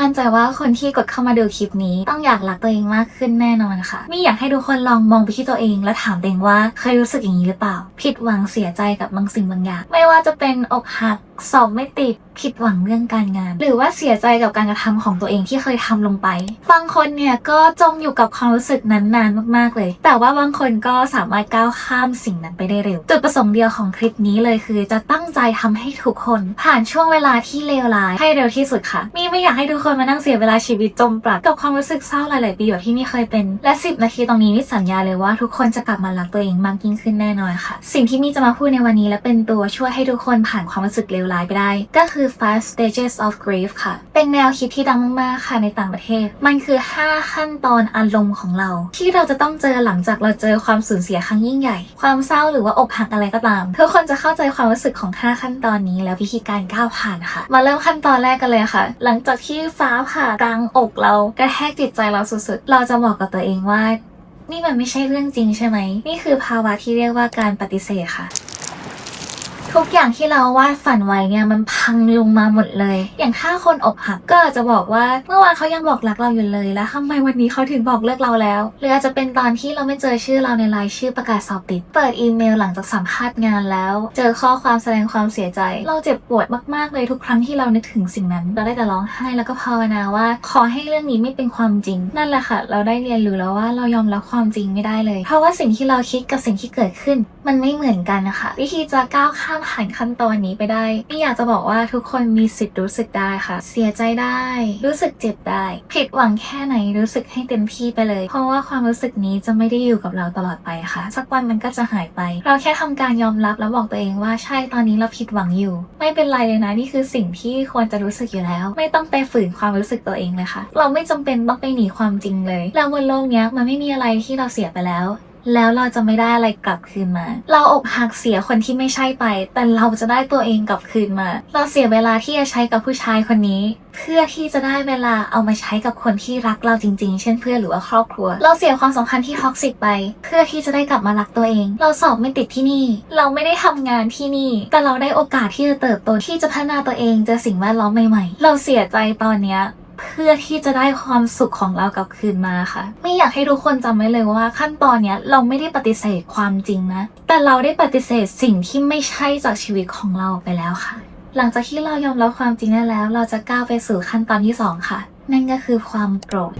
มั่นใจว่าคนที่กดเข้ามาดูคลิปนี้ ต้องอยากรักตัวเองมากขึ้นแน่นอนค่ะมี่อยากให้ทุกคนลองมองไปที่ตัวเอง และถามตัวเองว่าเคยรู้สึกอย่างนี้หรือเปล่า ผิดหวังเสียใจกับบางสิ่งบางอย่าง ไม่ว่าจะเป็นอกหัก สอบไม่ติดผิดหวังเรื่องการงาน หรือว่าเสียใจกับการกระทำของตัวเองที่เคยทำลงไป บางคนเนี่ยก็จมอยู่กับความรู้สึกนั้นนานมากๆเลย แต่ว่าบางคนก็สามารถก้าวข้ามสิ่งนั้นไปได้เร็ว จุดประสงค์เดียวของคลิปนี้เลยคือ จะตั้งใจทำให้ทุกคนผ่านช่วงเวลาที่เลวร้ายให้เร็วที่สุดค่ะ มีไม่อยากให้ทุกคนมานั่งเสียเวลาชีวิตจมปลักกับความรู้สึกเศร้าหลาย ๆ ปีแบบที่มีเคยเป็น และ 10 นาทีตรงนี้มิสัญญาเลยว่าทุกคนจะกลับมารักตัวเองมากยิ่งขึ้นแน่นอนค่ะ สิ่งที่มีจะมาพูดในวันนี้และเป็นตัวช่วยให้ทุกคนผ่านความรู้สึกเลวร้ายไปได้ ก็คือ five stages of grief ค่ะ เป็นแนวคิดที่ดังมากๆค่ะในต่างประเทศ มันคือ 5 ขั้นตอนอารมณ์ของเรา ที่เราจะต้องเจอหลังจากเราเจอความสูญเสียครั้งยิ่งใหญ่ ความเศร้าหรือว่าอกหักอะไรก็ตามทุกคนจะเข้าใจความรู้สึกของ 5 ขั้นตอนนี้ แล้ววิธีการก้าวผ่านค่ะ มาเริ่มขั้นตอนแรกกันเลยค่ะ หลังจากที่ฟ้าผ่ากลางอกเรากระแทกจิตใจเราสุดๆเราจะบอกกับตัวเองว่านี่มันไม่ใช่เรื่องจริงใช่ไหม นี่คือภาวะที่เรียกว่าการปฏิเสธค่ะ ทุกอย่างที่เราวาดฝันไว้เนี่ยมันพังลงมาหมดเลย อย่างถ้าคนอกหักก็อาจจะบอกว่าเมื่อวานเขายังบอกรักเราอยู่เลยแล้วทำไมวันนี้เขาถึงบอกเลิกเราแล้วหรืออาจจะเป็นตอนที่เราไม่เจอชื่อเราในรายชื่อประกาศสอบติด เปิดอีเมลหลังจากสัมภาษณ์งานแล้ว เจอข้อความแสดงความเสียใจ เราเจ็บปวดมากๆเลยทุกครั้งที่เรานึกถึงสิ่งนั้น เราได้แต่ร้องไห้แล้วก็ภาวนาว่า ขอให้เรื่องนี้ไม่เป็นความจริง นั่นแหละค่ะ เราได้เรียนรู้แล้วว่าเรายอมรับความจริงไม่ได้เลย เพราะว่าสิ่งที่เราคิดกับสิ่งที่เกิดขึ้น มันไม่เหมือนกันนะคะวิธีจะก้าวข้ามผ่านขั้นตอนนี้ไปได้นี่อยากจะบอกว่าทุกคนมีสิทธิ์รู้สึกได้ค่ะ เสียใจได้ รู้สึกเจ็บได้ ผิดหวังแค่ไหนรู้สึกให้เต็มที่ไปเลย เพราะว่าความรู้สึกนี้จะไม่ได้อยู่กับเราตลอดไปค่ะ สักวันมันก็จะหายไป เราแค่ทำการยอมรับแล้วบอกตัวเองว่าใช่ตอนนี้เราผิดหวังอยู่ ไม่เป็นไรเลยนะนี่คือสิ่งที่ควรจะรู้สึกอยู่แล้ว ไม่ต้องไปฝืนความรู้สึกตัวเองเลยค่ะ เราไม่จำเป็นต้องไปหนีความจริงเลยแล้วบนโลกนี้มันไม่มีอะไรที่เราเสียไปแล้ว แล้วเราจะไม่ได้อะไรกลับคืนมา เราอกหักเสียคนที่ไม่ใช่ไป แต่เราจะได้ตัวเองกลับคืนมา เราเสียเวลาที่จะใช้กับผู้ชายคนนี้ เพื่อที่จะได้เวลาเอามาใช้กับคนที่รักเราจริงๆ เช่นเพื่อนหรือว่าครอบครัว เราเสียความสัมพันธ์ที่ท็อกซิกไป เพื่อที่จะได้กลับมารักตัวเอง เราสอบไม่ติดที่นี่ เราไม่ได้ทำงานที่นี่ แต่เราได้โอกาสที่จะเติบโตที่จะพัฒนาตัวเองเจอสิ่งแวดล้อมใหม่ๆ เราเสียใจตอนเนี้ย เพื่อที่จะได้ความสุขของเรากลับคืนมาค่ะ ไม่อยากให้ทุกคนจำไว้เลยว่า ขั้นตอนเนี้ยเราไม่ได้ปฏิเสธความจริงนะ แต่เราได้ปฏิเสธสิ่งที่ไม่ใช่จากชีวิตของเราไปแล้วค่ะ หลังจากที่เรายอมรับความจริงได้แล้ว เราจะก้าวไปสู่ขั้นตอนที่ 2 ค่ะ นั่นก็คือความโกรธ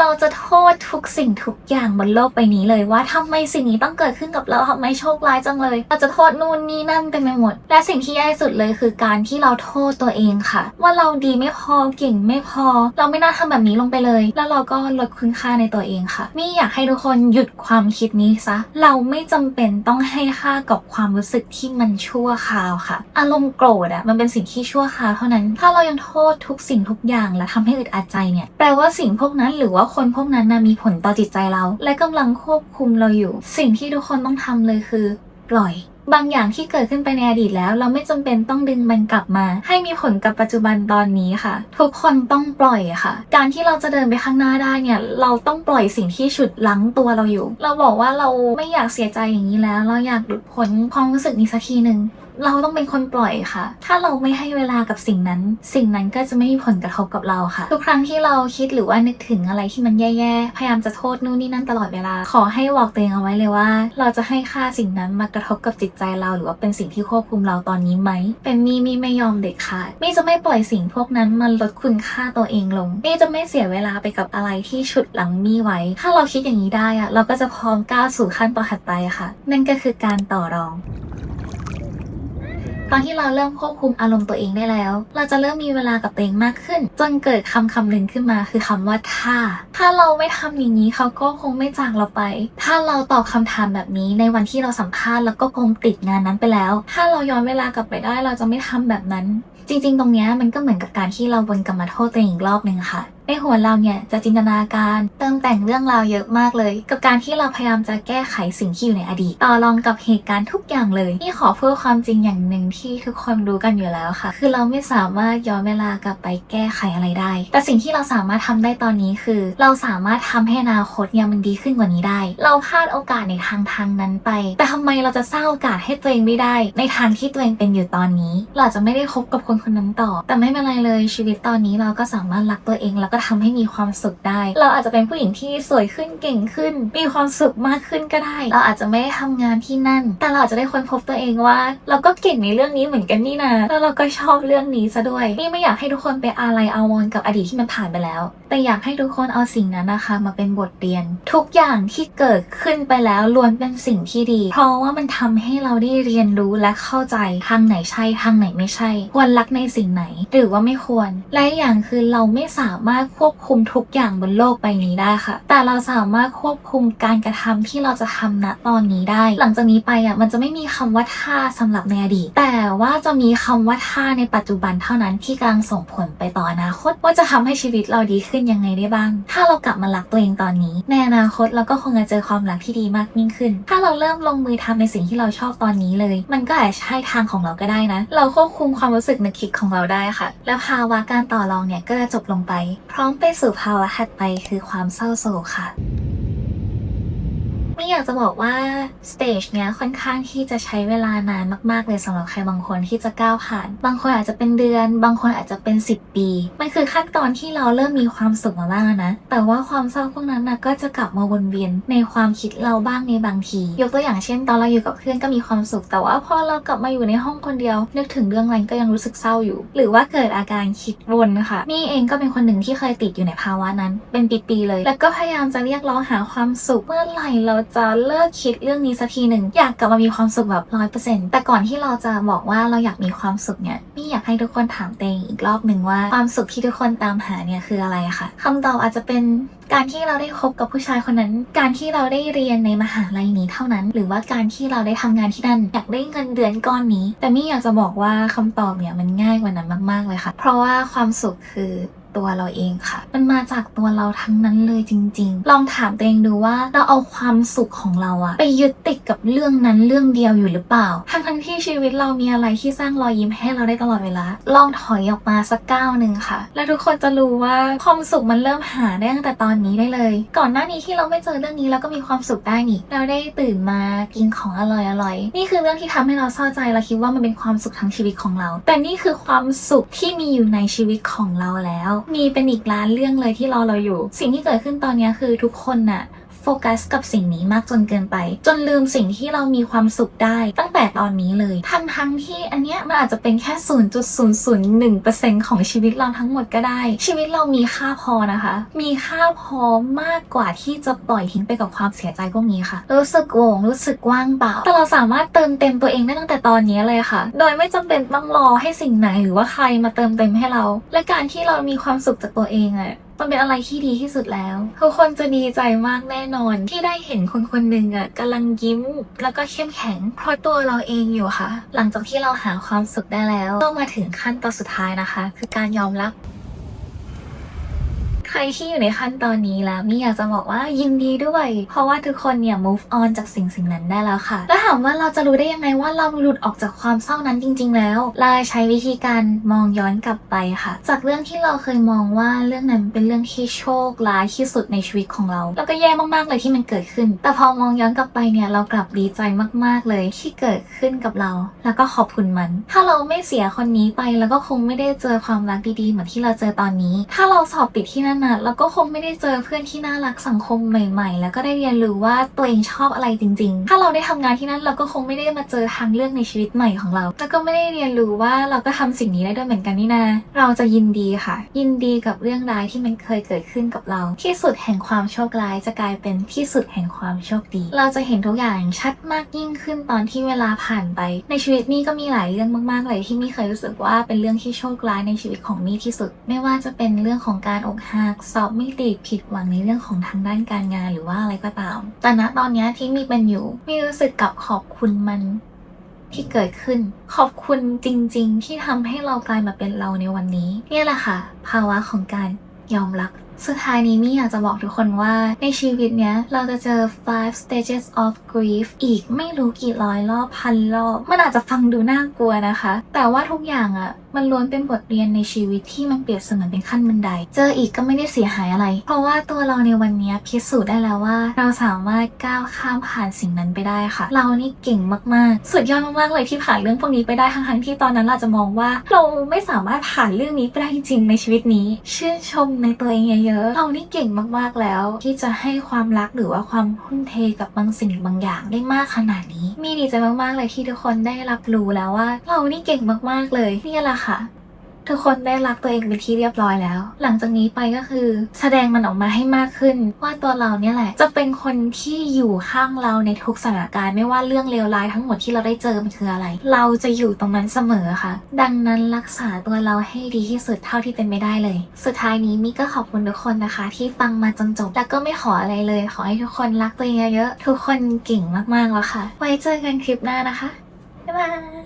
เราจะโทษทุกสิ่งทุกอย่างบนโลกใบนี้เลยว่าทำไมสิ่งนี้ต้องเกิดขึ้นกับเราทำไมโชคร้ายจังเลยเราจะโทษนู่นนี่นั่นไปหมด และสิ่งที่แย่สุดเลยคือการที่เราโทษตัวเองค่ะ ว่าเราดีไม่พอเก่งไม่พอ เราไม่น่าทำแบบนี้ลงไปเลย แล้วเราก็ลดคุณค่าในตัวเองค่ะมี่อยากให้ทุกคนหยุดความคิดนี้ซะเราไม่จำเป็นต้องให้ค่ากับความรู้สึกที่มันชั่วคราวค่ะ อารมณ์โกรธอะมันเป็นสิ่งที่ชั่วคราวเท่านั้น ถ้าเรายังโทษทุกสิ่งทุกอย่างและทำให้อึดอัดใจเนี่ยแปลว่าสิ่งพวกนั้นหรือว่าคนพวกนั้นนะมีผลต่อจิตใจเรา และกำลังควบคุมเราอยู่ สิ่งที่ทุกคนต้องทำเลยคือ ปล่อย บางอย่างที่เกิดขึ้นไปในอดีตแล้ว เราไม่จำเป็นต้องดึงมันกลับมา ให้มีผลกับปัจจุบันตอนนี้ค่ะ ทุกคนต้องปล่อยค่ะ การที่เราจะเดินไปข้างหน้าได้เนี่ย เราต้องปล่อยสิ่งที่ฉุดลั้งตัวเราอยู่ เราบอกว่าเราไม่อยากเสียใจอย่างนี้แล้ว เราอยากหลุดพ้นความรู้สึกนี้สักทีหนึ่งเราต้องเป็นคนปล่อยค่ะ ถ้าเราไม่ให้เวลากับสิ่งนั้น สิ่งนั้นก็จะไม่มีผลกระทบกับเราค่ะ ทุกครั้งที่เราคิดหรือว่านึกถึงอะไรที่มันแย่ๆ พยายามจะโทษนู่นนี่นั่นตลอดเวลา ขอให้บอกตัวเองเอาไว้เลยว่า เราจะให้ค่าสิ่งนั้นมากระทบกับจิตใจเรา หรือว่าเป็นสิ่งที่ควบคุมเราตอนนี้ไหม เป็นมีมีไม่ยอมเด็ดขาดมีจะไม่ปล่อยสิ่งพวกนั้นมันลดคุณค่าตัวเองลงมีจะไม่เสียเวลาไปกับอะไรที่ฉุดหลังมีไว้ ถ้าเราคิดอย่างนี้ได้อะเราก็จะพร้อมก้าวสู่ขั้นต่อถัดไปค่ะ นั่นก็คือการต่อรอง ตอนที่เราเริ่มควบคุมอารมณ์ตัวเองได้แล้ว เราจะเริ่มมีเวลากับตัวเองมากขึ้น จนเกิดคำคำหนึ่งขึ้นมาคือคำว่าถ้า ถ้าเราไม่ทำอย่างนี้เขาก็คงไม่จากเราไป ถ้าเราตอบคำถามแบบนี้ในวันที่เราสัมภาษณ์แล้วก็คงติดงานนั้นไปแล้ว ถ้าเราย้อนเวลากลับไปได้เราจะไม่ทำแบบนั้น จริง ๆ ตรงนี้มันก็เหมือนกับการที่เราวนกลับมาโทษตัวเองอีกรอบหนึ่งค่ะในหัวเราเนี่ยจะจินตนาการเติมแต่งเรื่องราวเยอะมากเลย กับการที่เราพยายามจะแก้ไขสิ่งที่อยู่ในอดีตต่อรองกับเหตุการณ์ทุกอย่างเลยนี่ขอเพูดความจริงอย่างหนึ่งที่ทุกคนรู้กันอยู่แล้วค่ะ คือเราไม่สามารถย้อนเวลากลับไปแก้ไขอะไรได้ แต่สิ่งที่เราสามารถทำได้ตอนนี้คือ เราสามารถทำให้อนาคตเนี่ยมันดีขึ้นกว่านี้ได้ เราพลาดโอกาสในทางทางนั้นไป แต่ทำไมเราจะสร้างโอกาสให้ตัวเองไม่ได้ ในทางที่ตัวเองเป็นอยู่ตอนนี้ เราจจะไม่ได้คบกับคนคนนั้นต่อ แต่ไม่เป็นไรเลยชีวิตตอนนี้เราก็สามารถรักตัวเองแล้วก็ทำให้มีความสุขได้ เราอาจจะเป็นผู้หญิงที่สวยขึ้นเก่งขึ้น มีความสุขมากขึ้นก็ได้ เราอาจจะไม่ได้ทำงานที่นั่น แต่เราอาจจะได้ค้นพบตัวเองว่า เราก็เก่งในเรื่องนี้เหมือนกันนี่นะแล้วเราก็ชอบเรื่องนี้ซะด้วยนี่ไม่อยากให้ทุกคนไปอะไรเอาวอนกับอดีตที่มันผ่านไปแล้ว แต่อยากให้ทุกคนเอาสิ่งนั้นนะคะ มาเป็นบทเรียน ทุกอย่างที่เกิดขึ้นไปแล้วล้วนเป็นสิ่งที่ดี เพราะว่ามันทำให้เราได้เรียนรู้และเข้าใจทางไหนใช่ทางไหนไม่ใช่ ควรรักในสิ่งไหน หรือว่าไม่ควร และอย่างคือเราไม่สามารถควบคุมทุกอย่างบนโลกใบนี้ได้ค่ะ แต่เราสามารถควบคุมการกระทำที่เราจะทำณตอนนี้ได้ หลังจากนี้ไปอะมันจะไม่มีคำว่าท่าสำหรับในอดีต แต่ว่าจะมีคำว่าท่าในปัจจุบันเท่านั้นที่กำลังส่งผลไปต่ออนาคตว่าจะทำให้ชีวิตเราดีขึ้นยังไงได้บ้าง ถ้าเรากลับมารักตัวเองตอนนี้ ในอนาคตเราก็คงจะเจอความรักที่ดีมากยิ่งขึ้น ถ้าเราเริ่มลงมือทำในสิ่งที่เราชอบตอนนี้เลย มันก็อาจจะใช่ทางของเราก็ได้นะ เราควบคุมความรู้สึกนึกคิดของเราได้ค่ะ และภาวะการต่อรองเนี่ยก็จะจบลงไปพร้อมไปสู่ภาวะถัดไปคือความเศร้าโศกค่ะ ไม่อยากจะบอกว่าสเตจเนี้ยค่อนข้างที่จะใช้เวลานานมากๆเลยสำหรับใครบางคนที่จะก้าวผ่าน บางคนอาจจะเป็นเดือน บางคนอาจจะเป็น 10 ปี มันคือขั้นตอนที่เราเริ่มมีความสุขมาบ้างนะ แต่ว่าความเศร้าพวกนั้นนะก็จะกลับมาวนเวียนในความคิดเราบ้างในบางที ยกตัวอย่างเช่น ตอนเราอยู่กับเพื่อนก็มีความสุข แต่ว่าพอเรากลับมาอยู่ในห้องคนเดียว นึกถึงเรื่องนั้นก็ยังรู้สึกเศร้าอยู่ หรือว่าเกิดอาการคิดวนค่ะนี่เองก็เป็นคนหนึ่งที่เคยติดอยู่ในภาวะนั้น เป็นปีๆเลย แล้วก็พยายามจะเรียกร้องหาความสุขเมื่อไหร่เราจะเลิกคิดเรื่องนี้สักทีหนึ่งอยากกลับมามีความสุขแบบร้อยเปอร์เซ็นต์แต่ก่อนที่เราจะบอกว่าเราอยากมีความสุขเนี่ยมี่อยากให้ทุกคนถามตัวเองอีกรอบหนึ่งว่าความสุขที่ทุกคนตามหาเนี่ยคืออะไรคะค่ะคำตอบอาจจะเป็นการที่เราได้คบกับผู้ชายคนนั้น การที่เราได้เรียนในมหาลัยนี้เท่านั้น หรือว่าการที่เราได้ทำงานที่นั่นอยากได้เงินเดือนก้อนนี้ แต่มี่อยากจะบอกว่าคำตอบเนี่ยมันง่ายกว่านั้นมากๆเลยค่ะ เพราะว่าความสุขคือตัวเราเองค่ะ มันมาจากตัวเราทั้งนั้นเลยจริง ๆ ลองถามตัวเองดูว่าเราเอาความสุขของเราอะไปยึดติดกับเรื่องนั้นเรื่องเดียวอยู่หรือเปล่า ทั้งทั้งที่ชีวิตเรามีอะไรที่สร้างรอยยิ้มให้เราได้ตลอดเวลา ลองถอยออกมาสักก้าวหนึ่งค่ะ และทุกคนจะรู้ว่าความสุขมันเริ่มหาได้ตั้งแต่ตอนนี้ได้เลย ก่อนหน้านี้ที่เราไม่เจอเรื่องนี้เราก็มีความสุขได้นี่ เราได้ตื่นมากินของอร่อยอร่อยๆนี่คือเรื่องที่ทำให้เราเศร้าใจเราคิดว่ามันเป็นความสุขทั้งชีวิตของเรา แต่นี่คือความสุขที่มีอยู่ในชีวิตของเราแล้ว มีเป็นอีกล้านเรื่องเลยที่รอเราอยู่ สิ่งที่เกิดขึ้นตอนนี้คือทุกคนน่ะ โฟกัสกับสิ่งนี้มากจนเกินไป จนลืมสิ่งที่เรามีความสุขได้ ตั้งแต่ตอนนี้เลยทั้งทั้งที่อันเนี้ยมันอาจจะเป็นแค่ 0.001%ของชีวิตเราทั้งหมดก็ได้ ชีวิตเรามีค่าพอนะคะ มีค่าพอมากกว่าที่จะปล่อยทิ้งไปกับความเสียใจพวกนี้ค่ะ รู้สึกโหวงรู้สึกว่างเปล่าแต่เราสามารถเติมเต็มตัวเองได้ตั้งแต่ตอนนี้เลยค่ะ โดยไม่จำเป็นต้องรอให้สิ่งไหนหรือว่าใครมาเติมเต็มให้เรา และการที่เรามีความสุขจากตัวเองอะ มันเป็นอะไรที่ดีที่สุดแล้ว ทุกคนจะดีใจมากแน่นอน ที่ได้เห็นคนคนหนึ่งอะกำลังยิ้ม แล้วก็เข้มแข็งเพราะตัวเราเองอยู่ค่ะ หลังจากที่เราหาความสุขได้แล้วก็มาถึงขั้นตอนสุดท้ายนะคะ คือการยอมรับ ใครที่อยู่ในขั้นตอนนี้แล้วมี่อยากจะบอกว่ายินดีด้วย เพราะว่าทุกคนเนี่ย move on จากสิ่งสิ่งนั้นได้แล้วค่ะ แล้วถามว่าเราจะรู้ได้ยังไงว่าเราหลุดออกจากความเศร้านั้นจริง ๆ แล้วเราใช้วิธีการมองย้อนกลับไปค่ะ จากเรื่องที่เราเคยมองว่าเรื่องนั้นเป็นเรื่องที่โชคร้ายที่สุดในชีวิตของเราแล้วก็แย่มากๆเลยที่มันเกิดขึ้น แต่พอมองย้อนกลับไปเนี่ยเรากลับดีใจมากๆเลยที่เกิดขึ้นกับเรา แล้วก็ขอบคุณมัน ถ้าเราไม่เสียคนนี้ไปแล้วก็คงไม่ได้เจอความรักดีๆเหมือนที่เราเจอตอนนี้ ถ้าเราสอบติดที่นั่นน่ะเราก็คงไม่ได้เจอเพื่อนที่น่ารักสังคมใหม่ ๆ แล้วก็ได้เรียนรู้ว่าตัวเองชอบอะไรจริง ๆ ถ้าเราได้ทำงานที่นั่นเราก็คงไม่ได้มาเจอทางเลือกในชีวิตใหม่ของเรา แล้วก็ไม่ได้เรียนรู้ว่าเราก็ทำสิ่งนี้ได้ด้วยเหมือนกันนี่นาเราจะยินดีค่ะ ยินดีกับเรื่องร้ายที่มันเคยเกิดขึ้นกับเรา ที่สุดแห่งความโชคร้ายจะกลายเป็นที่สุดแห่งความโชคดี เราจะเห็นทุกอย่างชัดมากยิ่งขึ้นตอนที่เวลาผ่านไป ในชีวิตมี่ก็มีหลายเรื่องมากๆเลยที่มี่เคยรู้สึกว่าเป็นเรื่องที่โชคร้ายในชีวิตของมี่ที่สุด ไม่ว่าจะเป็นเรื่องของการอกหักสอบไม่ติดผิดหวังในเรื่องของทางด้านการงานหรือว่าอะไรก็ตาม แต่ณตอนนี้ที่มีเป็นอยู่มีรู้สึกกับขอบคุณมันที่เกิดขึ้น ขอบคุณจริง ๆ ที่ทำให้เรากลายมาเป็นเราในวันนี้ เนี่ยแหละค่ะ ภาวะของการยอมรับสุดท้ายนี้มี่อยากจะบอกทุกคนว่าในชีวิตเนี้ย เราจะเจอ five stages of grief อีกไม่รู้กี่ร้อยรอบพันรอบ มันอาจจะฟังดูน่ากลัวนะคะ แต่ว่าทุกอย่างอะ่ะ มันล้วนเป็นบทเรียนในชีวิตที่มันเปรียบเสมือนเป็นขั้นบันได เจออีกก็ไม่ได้เสียหายอะไร เพราะว่าตัวเราในวันนี้พิสูจน์ได้แล้วว่า เราสามารถก้าวข้ามผ่านสิ่งนั้นไปได้ค่ะ เรานี่เก่งมากๆ สุดยอดมากๆเลยที่ผ่านเรื่องพวกนี้ไปได้ทั้งๆที่ตอนนั้นเราจะมองว่า เราไม่สามารถผ่านเรื่องนี้ไปได้จริงๆในชีวิตนี้ ชื่นชมในตัวเองเยอะๆ เรานี่เก่งมากๆแล้ว ที่จะให้ความรักหรือว่าความทุ่มเทกับบางสิ่งบางอย่างได้มากขนาดนี้ มีดีใจมากๆเลยที่ทุกคนได้รับรู้แล้วว่า เรานี่เก่งมากๆเลยนี่แหละค่ะ ทุกคนได้รักตัวเองเป็นที่เรียบร้อยแล้ว หลังจากนี้ไปก็คือ แสดงมันออกมาให้มากขึ้น ว่าตัวเราเนี่ยแหละ จะเป็นคนที่อยู่ข้างเราในทุกสถานการณ์ไม่ว่าเรื่องเลวร้ายทั้งหมดที่เราได้เจอมันคืออะไร เราจะอยู่ตรงนั้นเสมอค่ะ ดังนั้นรักษาตัวเราให้ดีที่สุดเท่าที่เป็นไปได้เลย สุดท้ายนี้มิก็ขอบคุณทุกคนนะคะ ที่ฟังมาจนจบแล้วก็ไม่ขออะไรเลย ขอให้ทุกคนรักตัวเองเยอะๆทุกคนเก่งมากๆแล้วค่ะ ไว้เจอกันคลิปหน้านะคะบ๊ายบาย